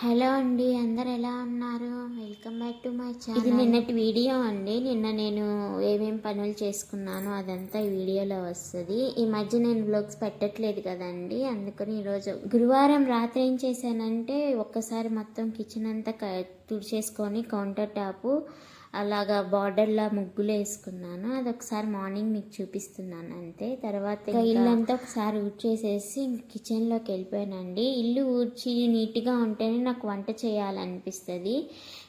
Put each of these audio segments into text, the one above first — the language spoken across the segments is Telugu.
హలో అండి అందరు ఎలా ఉన్నారు? Welcome back to my channel. ఇది నిన్నటి వీడియో అండి. నిన్న నేను ఏమేం పనులు చేసుకున్నానో అదంతా ఈ వీడియోలో వస్తుంది. ఈ మధ్య నేను బ్లాగ్స్ పెట్టట్లేదు కదండి. అందుకని ఈరోజు గురువారం రాత్రి ఏం చేశానంటే ఒక్కసారి మొత్తం కిచెన్ అంతా తుడిచేసుకొని కౌంటర్ టాపు అలాగా బార్డర్లా ముగ్గులు వేసుకున్నాను అది ఒకసారి మార్నింగ్ మీకు చూపిస్తున్నాను అంతే. తర్వాత ఇల్లంతా ఒకసారి ఊడ్చేసేసి కిచెన్లోకి వెళ్ళిపోయానండి. ఇల్లు ఊడ్చి నీట్గా ఉంటేనే నాకు వంట చేయాలనిపిస్తుంది.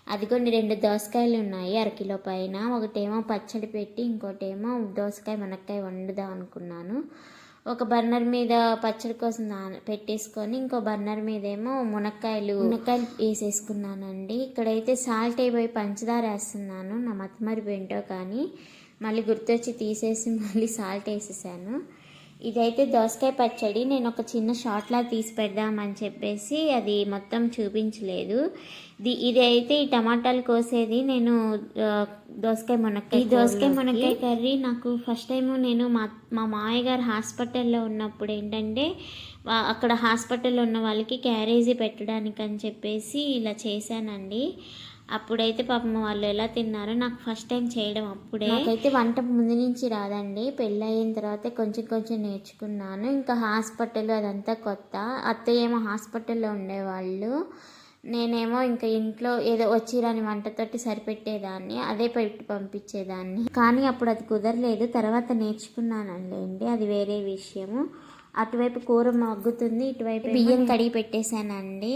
అదిగోండి రెండు దోసకాయలు ఉన్నాయి అరకిలో పైన. ఒకటేమో పచ్చడి పెట్టి ఇంకోటేమో దోసకాయ మునక్కాయ వండుదాం అనుకున్నాను. ఒక బర్నర్ మీద పచ్చడి కోసం పెట్టేసుకొని ఇంకో బర్నర్ మీద ఏమో మునక్కాయలు మునక్కాయలు వేసేసుకున్నానండి. ఇక్కడైతే సాల్ట్ అయిపోయి పంచదార వేస్తున్నాను. నా మతమరి ఏంటో కానీ మళ్ళీ గుర్తొచ్చి తీసేసి మళ్ళీ సాల్ట్ వేసేసాను. ఇదైతే దోసకాయ పచ్చడి. నేను ఒక చిన్న షార్ట్లా తీసి పెడదామని చెప్పేసి అది మొత్తం చూపించలేదు. ది ఇది అయితే ఈ టమాటాలు కోసేది నేను దోసకాయ మునక్కాయ ఈ దోసకాయ మునక్కాయ కర్రీ నాకు ఫస్ట్ టైం నేను మా మా మామయ్య గారు హాస్పిటల్లో ఉన్నప్పుడు ఏంటంటే అక్కడ హాస్పిటల్లో ఉన్న వాళ్ళకి క్యారేజీ పెట్టడానికి అని చెప్పేసి ఇలా చేశానండి. అప్పుడైతే పాపం వాళ్ళు ఎలా తిన్నారో నాకు ఫస్ట్ టైం చేయడం అప్పుడే. నాకైతే వంట ముందు నుంచి రాదండి. పెళ్ళి అయిన తర్వాత కొంచెం కొంచెం నేర్చుకున్నాను. ఇంకా హాస్పిటల్ అదంతా కొత్త. అత్తయ్య ఏమో హాస్పిటల్లో ఉండేవాళ్ళు. నేనేమో ఇంకా ఇంట్లో ఏదో వచ్చిరాని వంటతోటి సరిపెట్టేదాన్ని. అదే పెట్టి పంపించేదాన్ని. కానీ అప్పుడు అది కుదరలేదు. తర్వాత నేర్చుకున్నానండి. అది వేరే విషయము. అటువైపు కూర మగ్గుతుంది ఇటువైపు బియ్యం కడిగి పెట్టేశానండి.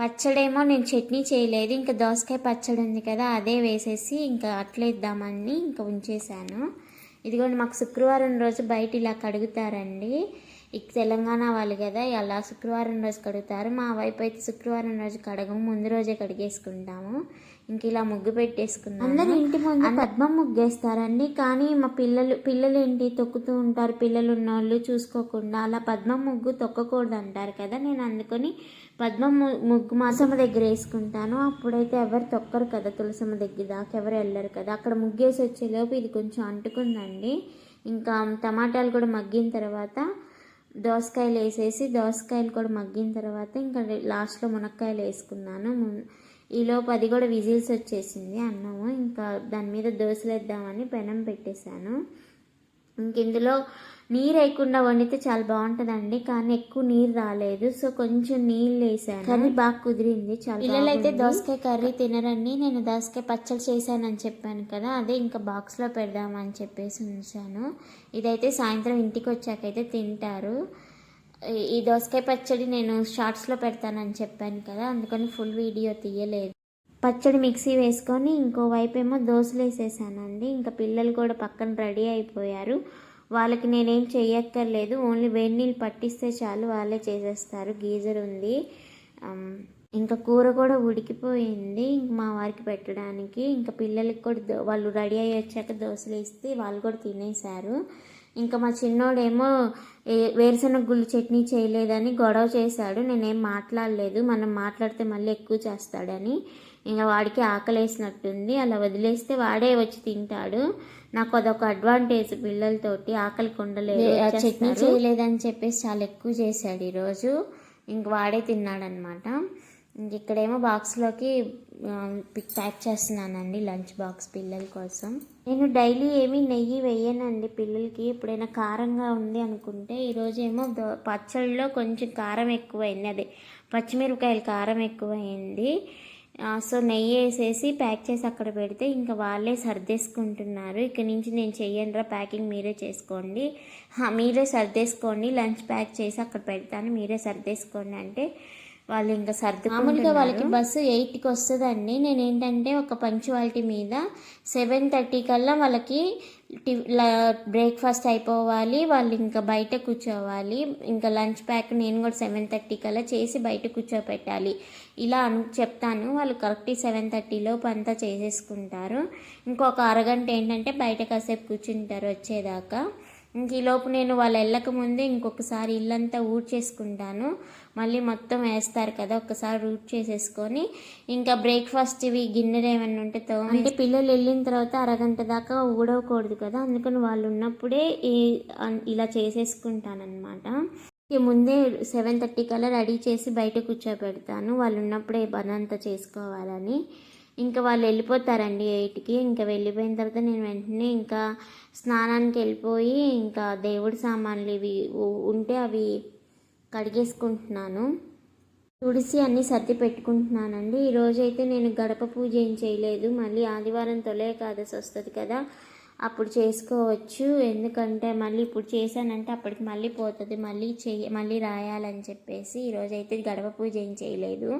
పచ్చడేమో నేను చట్నీ చేయలేదు ఇంకా దోసకాయ పచ్చడి ఉంది కదా అదే వేసేసి ఇంకా అట్లేద్దామని ఇంకా ఉంచేశాను. ఇదిగోండి మాకు శుక్రవారం రోజు బయట ఇలా కడుగుతారండి. ఇక తెలంగాణ వాళ్ళు కదా అలా శుక్రవారం రోజు కడుగుతారు. మా వైపు అయితే శుక్రవారం రోజు కడగము ముందు రోజే కడిగేసుకుంటాము. ఇంక ఇలా ముగ్గు పెట్టేసుకున్నాం అందరు ఇంటి ముందు పద్మం ముగ్గేస్తారండి కానీ మా పిల్లలు పిల్లలు ఏంటి తొక్కుతూ ఉంటారు పిల్లలు ఉన్నోళ్ళు చూసుకోకుండా. అలా పద్మం ముగ్గు తొక్కకూడదు అంటారు కదా నేను అందుకని పద్మం ముగ్గు మాసమ్మ దగ్గర వేసుకుంటాను. అప్పుడైతే ఎవరు తొక్కరు కదా తులసమ్మ దగ్గర దాకా ఎవరు వెళ్ళరు కదా. అక్కడ ముగ్గేసి వచ్చేలోపు ఇది కొంచెం అంటుకుందండి. ఇంకా టమాటాలు కూడా మగ్గిన తర్వాత దోసకాయలు వేసేసి దోసకాయలు కూడా మగ్గిన తర్వాత ఇంకా లాస్ట్లో మునక్కాయలు వేసుకున్నాను. ఈలోపు అది కూడా విజిల్స్ వచ్చేసింది. అన్నము. ఇంకా దాని మీద దోశలు వేద్దామని పెనం పెట్టేశాను. ఇంక ఇందులో నీరు వేయకుండా వండితే చాలా బాగుంటుందండి. కానీ ఎక్కువ నీరు రాలేదు. సో కొంచెం నీళ్ళు వేసాను. కర్రీ బాగా కుదిరింది. చాలా పిల్లలు అయితే దోసకాయ కర్రీ తినరండి. నేను దోసకాయ పచ్చడి చేశానని చెప్పాను కదా. అదే ఇంకా బాక్స్లో పెడదామని చెప్పేసి ఉంచాను. ఇదైతే సాయంత్రం ఇంటికి వచ్చాకైతే తింటారు. ఈ- దోసకాయ పచ్చడి నేను షార్ట్స్లో పెడతానని చెప్పాను కదా అందుకని ఫుల్ వీడియో తీయలేదు. పచ్చడి మిక్సీ వేసుకొని ఇంకో వైపు ఏమో దోశలు వేసేసానండి. ఇంకా పిల్లలు కూడా పక్కన రెడీ అయిపోయారు. వాళ్ళకి నేనేం చేయక్కర్లేదు ఓన్లీ వేడి నీళ్ళు పట్టిస్తే చాలు వాళ్ళే చేసేస్తారు. గీజర్ ఉంది. ఇంకా కూర కూడా ఉడికిపోయింది. ఇంక మా వారికి పెట్టడానికి ఇంకా పిల్లలకి కూడా వాళ్ళు రెడీ అయ్యి వచ్చాక దోశలు ఇస్తే వాళ్ళు కూడా తినేశారు. ఇంకా మా చిన్నోడేమో వేరుశనగ గుళ్ళు చట్నీ చేయలేదని గొడవ చేశాడు. నేనేం మాట్లాడలేదు. మనం మాట్లాడితే మళ్ళీ ఎక్కువ చేస్తాడని. ఇంకా వాడికి ఆకలేసినట్టుంది. అలా వదిలేస్తే వాడే వచ్చి తింటాడు. నాకు అదొక అడ్వాంటేజ్ పిల్లలతోటి ఆకలి కొండలేదు చట్నీ చేయలేదని చెప్పేసి చాలా ఎక్కువ చేశాడు ఈరోజు. ఇంక వాడే తిన్నాడనమాట. ఇక్కడేమో బాక్స్లోకి పిక్ ప్యాక్ చేస్తున్నానండి లంచ్ బాక్స్ పిల్లల కోసం. నేను డైలీ ఏమీ నెయ్యి వేయనండి పిల్లలకి. ఎప్పుడైనా కారంగా ఉంది అనుకుంటే ఈరోజు ఏమో పచ్చళ్ళలో కొంచెం కారం ఎక్కువైంది. అదే పచ్చిమిరపకాయలు కారం ఎక్కువైంది. సో నెయ్యి వేసేసి ప్యాక్ చేసి అక్కడ పెడితే ఇంకా వాళ్ళే సర్దేసుకుంటున్నారు. ఇక నుంచి నేను చెయ్యనురా ప్యాకింగ్ మీరే చేసుకోండి. మీరే సర్దేసుకోండి లంచ్ ప్యాక్ చేసి అక్కడ పెడతాను మీరే సర్దేసుకోండి అంటే వాళ్ళు ఇంకా సర్దు మామూలుగా వాళ్ళకి బస్సు ఎయిట్కి వస్తుందండి నేను ఏంటంటే ఒక పంచువాలిటీ మీద సెవెన్ థర్టీ కల్లా వాళ్ళకి బ్రేక్ఫాస్ట్ అయిపోవాలి. వాళ్ళు ఇంకా బయట కూర్చోవాలి. ఇంకా లంచ్ ప్యాక్ నేను కూడా సెవెన్ థర్టీ కల్లా చేసి బయట కూర్చోపెట్టాలి. ఇలా అను చెప్తాను. వాళ్ళు కరెక్ట్ సెవెన్ థర్టీలోపు అంతా చేసేసుకుంటారు. ఇంకొక అరగంట ఏంటంటే బయట కాసేపు కూర్చుంటారు వచ్చేదాకా. ఇంక ఈలోపు నేను వాళ్ళు వెళ్ళక ముందే ఇంకొకసారి ఇల్లంతా ఊడ్చేసుకుంటాను. మళ్ళీ మొత్తం వేస్తారు కదా ఒకసారి రూట్ చేసేసుకొని. ఇంకా బ్రేక్ఫాస్ట్ ఇవి గిన్నెలు ఏమైనా ఉంటే తో అంటే పిల్లలు వెళ్ళిన తర్వాత అరగంట దాకా ఊడవకూడదు కదా అందుకని వాళ్ళు ఉన్నప్పుడే ఇలా చేసేసుకుంటానన్నమాట. ఇక ముందే సెవెన్ థర్టీ కల్లా రెడీ చేసి బయట కూర్చోబెడతాను. వాళ్ళు ఉన్నప్పుడే పని అంతా చేసుకోవాలని. ఇంకా వాళ్ళు వెళ్ళిపోతారండి ఎయిట్కి. ఇంకా వెళ్ళిపోయిన తర్వాత నేను వెంటనే ఇంకా స్నానానికి వెళ్ళిపోయి ఇంకా దేవుడి సామాన్లు ఇవి ఉంటే అవి కడిగేసుకుంటున్నాను. తుడిసి అన్నీ సర్ది పెట్టుకుంటున్నానండి. ఈరోజు అయితే నేను గడప పూజ ఏం చేయలేదు. మళ్ళీ ఆదివారం తొలే ఏకాదశి వస్తుంది కదా అప్పుడు చేసుకోవచ్చు. ఎందుకంటే మళ్ళీ ఇప్పుడు చేశానంటే అప్పటికి మళ్ళీ పోతుంది. మళ్ళీ చెయ్య మళ్ళీ రాయాలని చెప్పేసి ఈరోజు అయితే గడప పూజ ఏం చేయలేదు.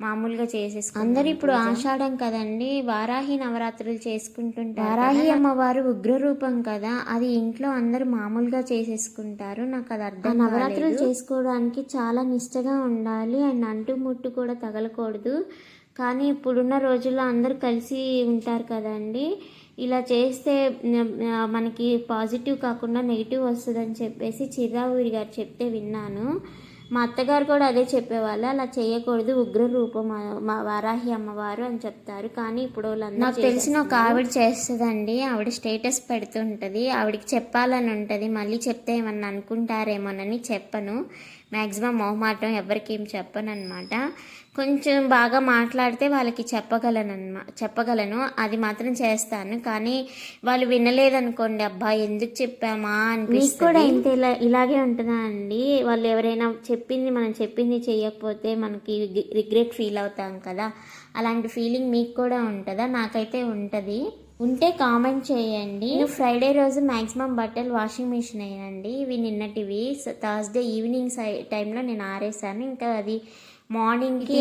మామూలుగా చేసేసుకు అందరు ఇప్పుడు ఆషాఢం కదండి వారాహి నవరాత్రులు చేసుకుంటుంటారు వారాహి అమ్మవారు ఉగ్ర రూపం కదా అది ఇంట్లో అందరూ మామూలుగా చేసేసుకుంటారు. నాకు అది అర్థం నవరాత్రులు చేసుకోవడానికి చాలా నిష్టగా ఉండాలి అండ్ అంటు ముట్టు కూడా తగలకూడదు. కానీ ఇప్పుడున్న రోజుల్లో అందరూ కలిసి ఉంటారు కదండి. ఇలా చేస్తే మనకి పాజిటివ్ కాకుండా నెగిటివ్ వస్తుందని చెప్పేసి చిర్రావూరి గారు చెప్తే విన్నాను. మా అత్తగారు కూడా అదే చెప్పేవాళ్ళు. అలా చేయకూడదు ఉగ్ర రూపం మా వారాహి అమ్మవారు అని చెప్తారు. కానీ ఇప్పుడు నాకు తెలిసిన ఒక ఆవిడ చేస్తుందండి. ఆవిడ స్టేటస్ పెడుతుంటుంది. ఆవిడకి చెప్పాలని ఉంటుంది. మళ్ళీ చెప్తే ఏమన్నా అనుకుంటారేమోనని చెప్పను. మ్యాక్సిమం మొహమాటం ఎవరికి ఏం చెప్పను అనమాట కొంచెం బాగా మాట్లాడితే వాళ్ళకి చెప్పగలను అన్నమా చెప్పగలను. అది మాత్రం చేస్తాను. కానీ వాళ్ళు వినలేదనుకోండి అబ్బా ఎందుకు చెప్పామా అని కూడా ఇంత ఇలా ఇలాగే ఉంటుందా అండి? వాళ్ళు ఎవరైనా చెప్పింది మనం చెప్పింది చేయకపోతే మనకి రిగ్రెట్ ఫీల్ అవుతాం కదా. అలాంటి ఫీలింగ్ మీకు కూడా ఉంటుందా? నాకైతే ఉంటుంది. ఉంటే కామెంట్ చేయండి. నేను ఫ్రైడే రోజు మ్యాక్సిమం బట్టలు వాషింగ్ మిషన్ అయ్యానండి ఇవి నిన్నటివి. థర్స్డే ఈవినింగ్ సై టైంలో నేను ఆరేసాను. ఇంకా అది మార్నింగ్కి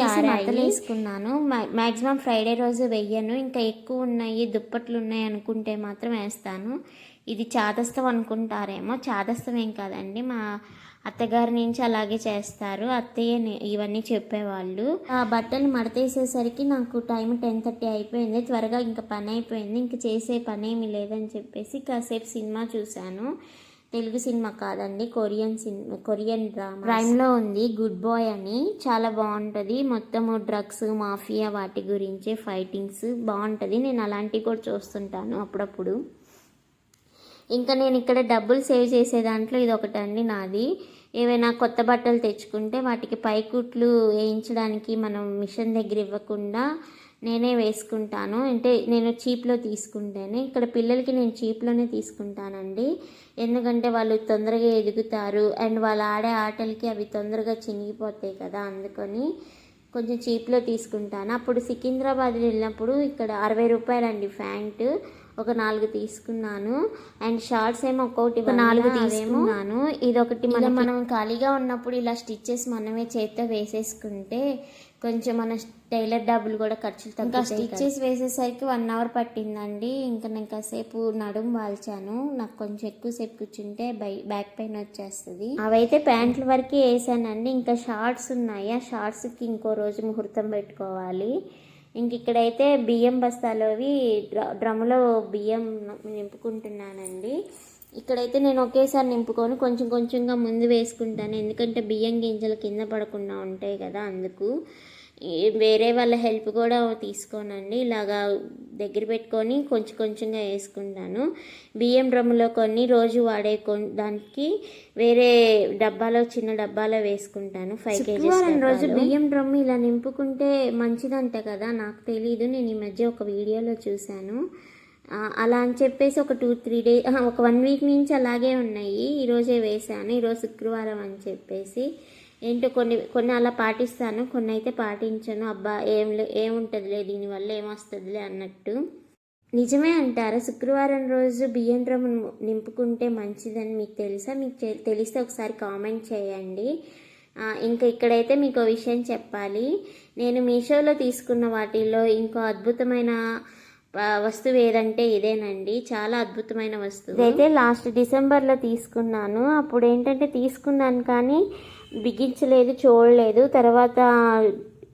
వేసుకున్నాను మ్యాక్సిమం ఫ్రైడే రోజు వెయ్యను. ఇంకా ఎక్కువ ఉన్నాయి దుప్పట్లు ఉన్నాయి అనుకుంటే మాత్రం వేస్తాను. ఇది చాదస్తం అనుకుంటారేమో. చాదస్తం ఏం కాదండి. మా అత్తగారి నుంచి అలాగే చేస్తారు. అత్తయ్య ఇవన్నీ చెప్పేవాళ్ళు. ఆ బట్టలు మడతేసేసరికి నాకు టైం టెన్ థర్టీ అయిపోయింది. త్వరగా ఇంకా పని అయిపోయింది. ఇంకా చేసే పని ఏమీ లేదని చెప్పేసి కాసేపు సినిమా చూశాను. తెలుగు సినిమా కాదండి కొరియన్ సినిమా కొరియన్ డ్రామా. ప్రైమ్లో ఉంది గుడ్ బాయ్ అని. చాలా బాగుంటుంది. మొత్తము డ్రగ్స్ మాఫియా వాటి గురించి ఫైటింగ్స్ బాగుంటుంది. నేను అలాంటివి కూడా చూస్తుంటాను అప్పుడప్పుడు. ఇంకా నేను ఇక్కడ డబ్బులు సేవ్ చేసే దాంట్లో ఇది ఒకటండి నాది. ఏవైనా కొత్త బట్టలు తెచ్చుకుంటే వాటికి పైకుట్లు వేయించడానికి మనం మిషన్ దగ్గర ఇవ్వకుండా నేనే వేసుకుంటాను. అంటే నేను చీప్లో తీసుకుంటేనే. ఇక్కడ పిల్లలకి నేను చీప్లోనే తీసుకుంటానండి. ఎందుకంటే వాళ్ళు తొందరగా ఎదుగుతారు. అండ్ వాళ్ళు ఆడే ఆటలకి అవి తొందరగా చినిగిపోతాయి కదా అందుకని కొంచెం చీప్లో తీసుకుంటాను. అప్పుడు సికింద్రాబాద్ వెళ్ళినప్పుడు ఇక్కడ అరవై రూపాయలండి ప్యాంట్. ఒక నాలుగు తీసుకున్నాను. అండ్ షార్ట్స్ ఏమో ఒక్కొక్కటి ఒక నాలుగు తీసుకున్నాను. ఇది ఒకటి మనం మనం ఖాళీగా ఉన్నప్పుడు ఇలా స్టిచ్చెస్ మనమే చేత్తో వేసేసుకుంటే కొంచెం మన టైలర్ డబ్బులు కూడా ఖర్చులు తగ్గుతాయి స్టిచ్చెస్ వేసేసరికి వన్ అవర్ పట్టిందండి. ఇంకా నేను కాసేపు నడుము వాల్చాను. నాకు కొంచెం ఎక్కువసేపు కూర్చుంటే బై బ్యాక్ పెయిన్ వచ్చేస్తుంది. అవైతే ప్యాంట్ల వరకే వేసానండి. ఇంకా షార్ట్స్ ఉన్నాయి. ఆ షార్ట్స్కి ఇంకో రోజు ముహూర్తం పెట్టుకోవాలి. ఇంక ఇక్కడైతే బియ్యం బస్తాలోవి డ్ర డ్రమ్ములో బియ్యం నింపుకుంటున్నానండి. ఇక్కడైతే నేను ఒకేసారి నింపుకొని కొంచెం కొంచెంగా ముందు వేసుకుంటాను. ఎందుకంటే బియ్యం గింజలు కింద పడకుండా ఉంటాయి కదా అందుకు. వేరే వాళ్ళ హెల్ప్ కూడా తీసుకోనండి. ఇలాగా దగ్గర పెట్టుకొని కొంచెం కొంచెంగా వేసుకుంటాను. బియ్యం డ్రమ్ములో కొన్ని రోజు వాడే దానికి వేరే డబ్బాలో చిన్న డబ్బాలో వేసుకుంటాను. ఫైవ్ కేజీస్ రోజు బియ్యం డ్రమ్ ఇలా నింపుకుంటే మంచిదంట కదా? నాకు తెలీదు. నేను ఈ మధ్య ఒక వీడియోలో చూశాను. అలా అని చెప్పేసి ఒక టూ త్రీ డే ఒక వన్ వీక్ నుంచి అలాగే ఉన్నాయి. ఈరోజే వేసాను ఈరోజు శుక్రవారం అని చెప్పేసి. ఏంటో కొన్ని కొన్ని అలా పాటిస్తాను కొన్ని అయితే పాటించను. అబ్బా ఏం లే ఏముంటుందిలే దీనివల్ల ఏమొస్తుందిలే అన్నట్టు. నిజమే అంటారా? శుక్రవారం రోజు బియ్యం డ్రమ్ నింపుకుంటే మంచిదని మీకు తెలుసా? మీకు తె- తెలిస్తే ఒకసారి కామెంట్ చేయండి. ఇంకా ఇక్కడైతే మీకు విషయం చెప్పాలి. నేను మీషోలో తీసుకున్న వాటిల్లో ఇంకో అద్భుతమైన వస్తువు ఏదంటే ఇదేనండి. చాలా అద్భుతమైన వస్తువు. ఇదైతే లాస్ట్ డిసెంబర్లో తీసుకున్నాను. అప్పుడు ఏంటంటే తీసుకున్నాను కానీ బిగించలేదు చూడలేదు. తర్వాత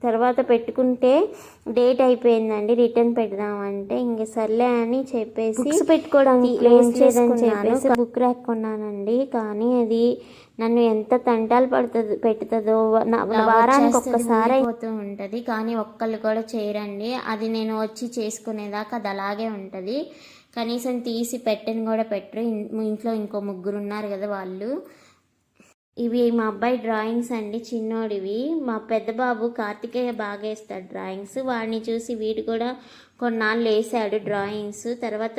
తర్వాత పెట్టుకుంటే డేట్ అయిపోయిందండి. రిటర్న్ పెడదామంటే ఇంక సర్లే అని చెప్పేసి బుక్స్ పెట్టుకోవడానికి ప్లేస్ బుక్ ర్యాక్ కొన్నానండి. కానీ అది నన్ను ఎంత తంటాలు పడుతుంది పెడుతుందో నా- వారానికి ఒక్కసారి అయిపోతూ ఉంటుంది. కానీ ఒక్కళ్ళు కూడా చేయరండి. అది నేను వచ్చి చేసుకునేదాకా అది అలాగే ఉంటుంది. కనీసం తీసి పెట్టని కూడా పెట్టరు. ఇంట్లో ఇంకో ముగ్గురు ఉన్నారు కదా వాళ్ళు. ఇవి మా అబ్బాయి డ్రాయింగ్స్ అండి చిన్నోడివి. మా పెద్ద బాబు కార్తికేయ బాగా వేస్తాడు డ్రాయింగ్స్. వాడిని చూసి వీడు కూడా కొన్నాళ్ళు వేసాడు డ్రాయింగ్స్. తర్వాత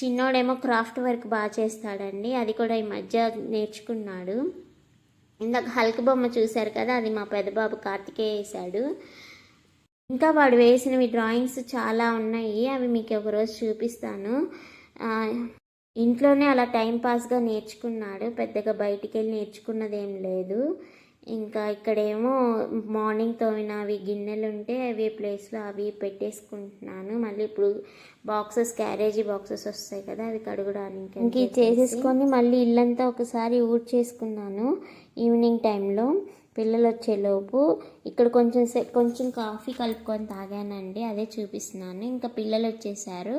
చిన్నోడేమో క్రాఫ్ట్ వర్క్ బాగా చేస్తాడండి. అది కూడా ఈ మధ్య నేర్చుకున్నాడు. ఇందాక హల్క్ బొమ్మ చూశారు కదా అది మా పెద్ద బాబు కార్తికేయ వేసాడు ఇంకా వాడు వేసినవి డ్రాయింగ్స్ చాలా ఉన్నాయి. అవి మీకు ఒకరోజు చూపిస్తాను. ఇంట్లోనే అలా టైం పాస్గా నేర్చుకున్నాడు. పెద్దగా బయటికి వెళ్ళి నేర్చుకున్నది ఏం లేదు. ఇంకా ఇక్కడేమో మార్నింగ్ తోమినవి గిన్నెలు ఉంటే అవి ప్లేస్లో అవి పెట్టేసుకుంటున్నాను. మళ్ళీ ఇప్పుడు బాక్సెస్ క్యారేజీ బాక్సెస్ వస్తాయి కదా అవి కడగడానికి ఇంక చేసేసుకొని మళ్ళీ ఇల్లంతా ఒకసారి ఊడ్చేసుకున్నాను ఈవినింగ్ టైంలో. పిల్లలు వచ్చేలోపు ఇక్కడ కొంచెం కొంచెం కాఫీ కలుపుకొని తాగానండి అదే చూపిస్తున్నాను. ఇంకా పిల్లలు వచ్చేసారు.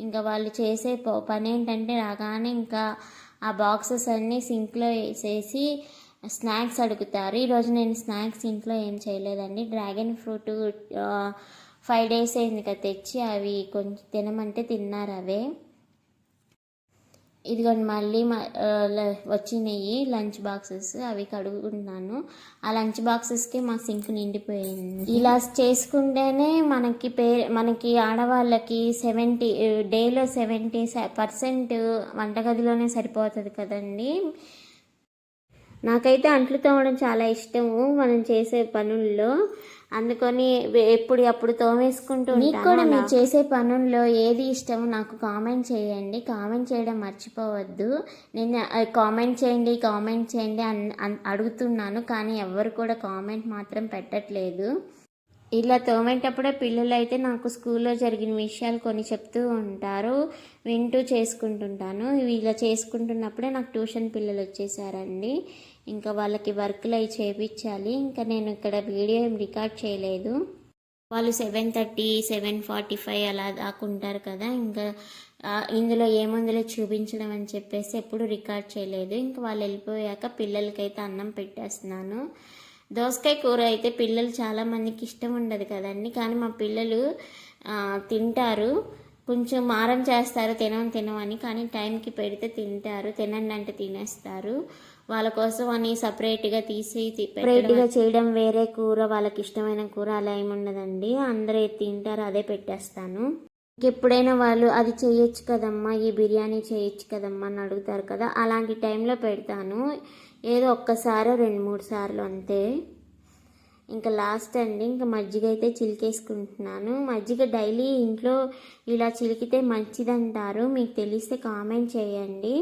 ఇంకా వాళ్ళు చేసే ప- పని ఏంటంటే రాగానే ఇంకా ఆ బాక్సెస్ అన్నీ సింక్లో వేసేసి స్నాక్స్ అడుగుతారు. ఈరోజు నేను స్నాక్స్ ఇంట్లో ఏం చేయలేదండి. డ్రాగన్ ఫ్రూట్ ఫైవ్ డేస్ అయింది కదా తెచ్చి అవి కొంచెం తినమంటే తిన్నారు అవే. ఇదిగోండి మళ్ళీ మ- ల- వచ్చినాయి లంచ్ బాక్సెస్ అవి కడుగుతున్నాను. ఆ లంచ్ బాక్సెస్కి మా సింక్ నిండిపోయింది. ఇలా చేసుకుంటేనే మనకి పే మనకి ఆడవాళ్ళకి సెవెంటీ డేలో సెవెంటీ పర్సెంట్ వంటగదిలోనే సరిపోతుంది కదండి. నాకైతే అంట్లు తోమడం చాలా ఇష్టము మనం చేసే పనుల్లో. అందుకని ఎప్పుడు అప్పుడు తోమేసుకుంటూ మీకు కూడా మీరు చేసే పనుల్లో ఏది ఇష్టమో నాకు కామెంట్ చేయండి. కామెంట్ చేయడం మర్చిపోవద్దు. నేను కామెంట్ చేయండి కామెంట్ చేయండి అడుగుతున్నాను కానీ ఎవరు కూడా కామెంట్ మాత్రం పెట్టట్లేదు. ఇలా తోమేటప్పుడే పిల్లలు అయితే నాకు స్కూల్లో జరిగిన విషయాలు కొన్ని చెప్తూ ఉంటారు. వింటూ చేసుకుంటుంటాను. ఇలా చేసుకుంటున్నప్పుడే నాకు ట్యూషన్ పిల్లలు వచ్చేసారండి. ఇంకా వాళ్ళకి వర్క్లు అవి చేపించాలి. ఇంకా నేను ఇక్కడ వీడియో ఏం రికార్డ్ చేయలేదు. వాళ్ళు seven thirty seven forty five అలా దాకుంటారు కదా. ఇంకా ఇందులో ఏముందులో చూపించడం అని చెప్పేసి ఎప్పుడు రికార్డ్ చేయలేదు. ఇంకా వాళ్ళు వెళ్ళిపోయాక పిల్లలకైతే అన్నం పెట్టేస్తున్నాను. దోసకాయ కూర అయితే పిల్లలు చాలామందికి ఇష్టం ఉండదు కదండి. కానీ మా పిల్లలు తింటారు. కొంచెం మారం చేస్తారు తినమని తినమని కానీ టైంకి పెడితే తింటారు తినండి అంటే తినేస్తారు. వాళ్ళ కోసం అని సపరేట్గా తీసి సపరేట్గా చేయడం వేరే కూర వాళ్ళకి ఇష్టమైన కూర అలా ఏమి ఉండదండి. అందరూ తింటారు అదే పెట్టేస్తాను. ఎప్పుడైనా వాళ్ళు అది చేయొచ్చు కదమ్మా ఈ బిర్యానీ చేయొచ్చు కదమ్మా అని అడుగుతారు కదా అలాంటి టైంలో పెడతాను. ఏదో ఒక్కసారి రెండు మూడు సార్లు అంతే. ఇంకా లాస్ట్ అండి ఇంకా మజ్జిగ అయితే చిలికేసుకుంటున్నాను. మజ్జిగ డైలీ ఇంట్లో ఇలా చిలికితే మంచిదంటారు. మీకు తెలిస్తే కామెంట్ చేయండి.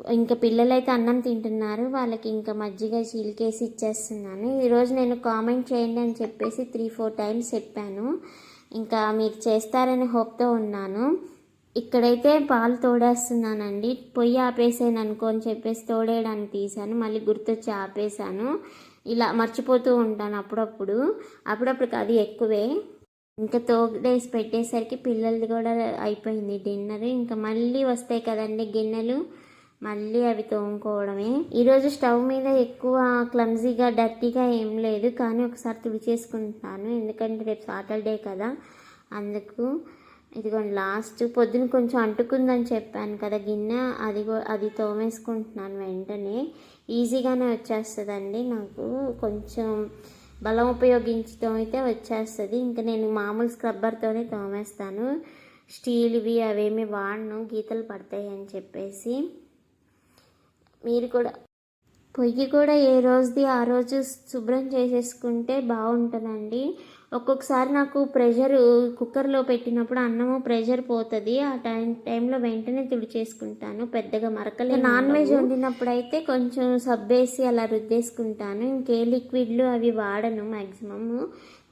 ఇంకా పిల్లలైతే అన్నం తింటున్నారు వాళ్ళకి ఇంకా మజ్జిగ చిలికేసి ఇచ్చేస్తున్నాను. ఈరోజు నేను కామెంట్ చేయండి అని చెప్పేసి త్రీ ఫోర్ టైమ్స్ చెప్పాను. ఇంకా మీరు చేస్తారని హోప్తో ఉన్నాను. ఇక్కడైతే పాలు తోడేస్తున్నానండి. పొయ్యి ఆపేసాను అనుకో అని చెప్పేసి తోడేయడానికి తీసాను మళ్ళీ గుర్తొచ్చి ఆపేసాను ఇలా మర్చిపోతూ ఉంటాను అప్పుడప్పుడు. అప్పుడప్పుడు అది ఎక్కువే. ఇంకా తోడేసి పెట్టేసరికి పిల్లలది కూడా అయిపోయింది డిన్నర్. ఇంకా మళ్ళీ వస్తాయి కదండి గిన్నెలు. మళ్ళీ అవి తోముకోవడమే. ఈరోజు స్టవ్ మీద ఎక్కువ క్లమ్జీగా డర్టీగా ఏం లేదు. కానీ ఒకసారి తుడిచేసుకుంటాను. ఎందుకంటే రేపు సాటర్డే కదా. అందుకు ఇదిగోండి లాస్ట్ పొద్దున కొంచెం అంటుకుందని చెప్పాను కదా గిన్నె. అది అది తోమేసుకుంటున్నాను వెంటనే. ఈజీగానే వచ్చేస్తుందండి. నాకు కొంచెం బలం ఉపయోగించడం అయితే వచ్చేస్తుంది. ఇంకా నేను మామూలు స్క్రబ్బర్తోనే తోమేస్తాను. స్టీల్వి అవేమి వాడను. గీతలు పడతాయి అని చెప్పేసి. మీరు కూడా పొయ్యి కూడా ఏ రోజుది ఆ రోజు శుభ్రం చేసేసుకుంటే బాగుంటుందండి. ఒక్కొక్కసారి నాకు ప్రెషర్ కుక్కర్లో పెట్టినప్పుడు అన్నము ప్రెషర్ పోతుంది. ఆ టైం టైంలో వెంటనే తుడిచేసుకుంటాను. పెద్దగా మరకలే నాన్ వెజ్ వండినప్పుడు అయితే కొంచెం సబ్బేసి అలా రుద్దేసుకుంటాను. ఇంకే లిక్విడ్లు అవి వాడను మ్యాక్సిమమ్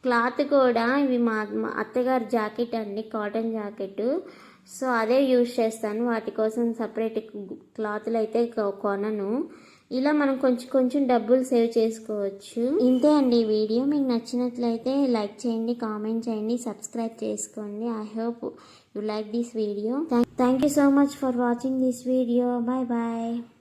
క్లాత్ కూడా ఇవి మా అత్తగారి జాకెట్ అండి కాటన్ జాకెట్. సో అదే యూజ్ చేస్తాను. వాటి కోసం సపరేట్ క్లాత్లు అయితే కొనను. ఇలా మనం కొంచెం కొంచెం డబ్బులు సేవ్ చేసుకోవచ్చు. ఇంతే అండి ఈ వీడియో. మీకు నచ్చినట్లయితే లైక్ చేయండి కామెంట్ చేయండి సబ్స్క్రైబ్ చేసుకోండి. I hope you like this video thank you so much for watching this video bye bye